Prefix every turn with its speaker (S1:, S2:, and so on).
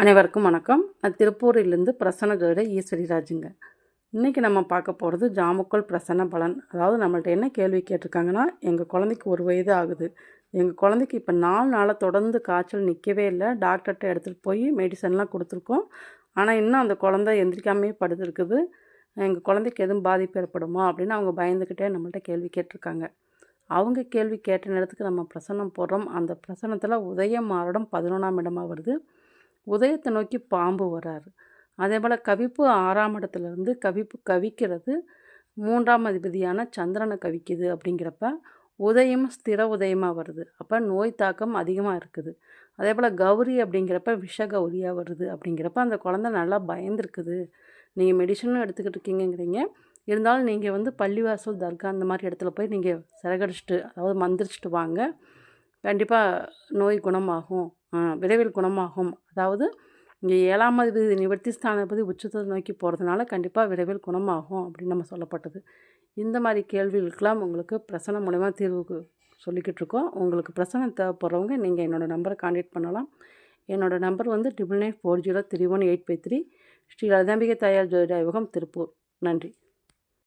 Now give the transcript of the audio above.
S1: அனைவருக்கும் வணக்கம். நான் திருப்பூரிலிருந்து பிரசன்ன ஜோதிட ஈஸ்வரி ராஜுங்க இன்றைக்கி நம்ம பார்க்க போகிறது ஜாமுக்கோல் பிரசன்ன பலன். அதாவது நம்மள்ட்ட என்ன கேள்வி கேட்டிருக்காங்கன்னா எங்கள் குழந்தைக்கு ஒரு வயது ஆகுது. எங்கள் குழந்தைக்கு இப்போ நாலு நாளாக தொடர்ந்து காய்ச்சல் நிற்கவே இல்லை. டாக்டர்கிட்ட எடுத்துகிட்டு போய் மெடிசன்லாம் கொடுத்துருக்கோம். ஆனால் இன்னும் அந்த குழந்தை எந்திரிக்காமே படுத்துருக்குது. எங்கள் குழந்தைக்கு எதுவும் பாதிப்பு ஏற்படுமா அப்படின்னு அவங்க பயந்துக்கிட்டே நம்மள்ட்ட கேள்வி கேட்டிருக்காங்க. அவங்க கேள்வி கேட்ட நேரத்துக்கு நம்ம பிரசன்னம் போடுறோம். அந்த பிரசன்னத்தில் உதய மாரடம் பதினொன்றாம் இடமாக வருது. உதயத்தை நோக்கி பாம்பு வராரு அதே போல் கவிப்பு ஆறாம் இடத்துலேருந்து கவிப்பு கவிக்கிறது மூன்றாம் அதிபதியான சந்திரனை கவிக்குது அப்படிங்கிறப்ப உதயம் ஸ்திர உதயமாக வருது. அப்போ நோய் தாக்கம் அதிகமாக இருக்குது. அதே போல் கௌரி அப்படிங்கிறப்ப விஷ கௌரியாக வருது அப்படிங்கிறப்ப அந்த குழந்த நல்லா பயந்துருக்குது. நீங்கள் மெடிசனும் எடுத்துக்கிட்டு இருக்கீங்கிறீங்க இருந்தாலும் நீங்கள் வந்து பள்ளிவாசல் தர்கா அந்த மாதிரி இடத்துல போய் நீங்கள் சிறகடிச்சிட்டு அதாவது மந்திரிச்சிட்டு வாங்க. கண்டிப்பாக நோய் குணமாகும். விரைவில் குணமாகும். அதாவது இங்கே ஏழாம் அதிபதி நிவர்த்தி ஸ்தானபதி உச்சத்தை நோக்கி போகிறதுனால கண்டிப்பாக விரைவில் குணமாகும் அப்படின்னு நம்ம சொல்லப்பட்டது. இந்த மாதிரி கேள்விகளுக்கெல்லாம் உங்களுக்கு பிரசனம் மூலயமா தீர்வுக்கு சொல்லிக்கிட்டு இருக்கோம். உங்களுக்கு பிரசனம் தேவைப்படுறவங்க நீங்கள் என்னோடய நம்பரை காண்டாக்ட் பண்ணலாம். என்னோடய நம்பர் வந்து triple nine four zero three one eight five three Sri Lalithambigai தயார் ஜோதிட ஆய்வகம் திருப்பூர். நன்றி.